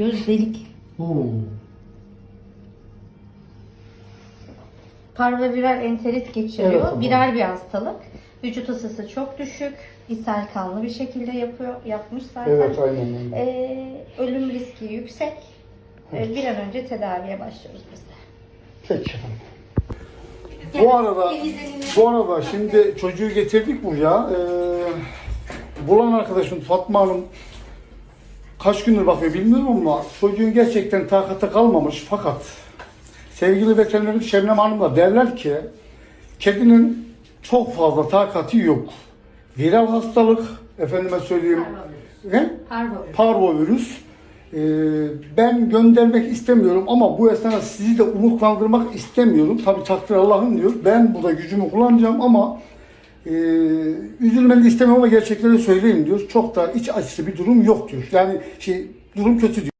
Göz delik. Hmm. Parvoviral enterit geçiriyor. Evet, tamam. Viral bir hastalık. Vücut ısısı çok düşük. ishal kanlı bir şekilde yapıyor, yapmış zaten. Evet aynen öyle. Ee, ölüm riski yüksek. Ee, bir an önce tedaviye başlıyoruz biz de. Peki. Bu arada, bu arada şimdi çocuğu getirdik buraya. Ee, bulan arkadaşım Fatma Hanım kaç gündür bakıyor bilmiyorum ama çocuğun gerçekten takata kalmamış fakat sevgili veterinerim Şebnem Hanım da derler ki kedinin çok fazla takati yok. Viral hastalık, efendime söyleyeyim, ne? Parvovirüs. Ee, ben göndermek istemiyorum ama bu esnada sizi de umutlandırmak istemiyorum. Tabi takdir Allah'ın diyor. Ben burada gücümü kullanacağım ama e, üzülmeni istemiyorum ama gerçekleri söyleyeyim diyor. Çok da iç açıcı bir durum yok diyor. Yani şey durum kötü diyor.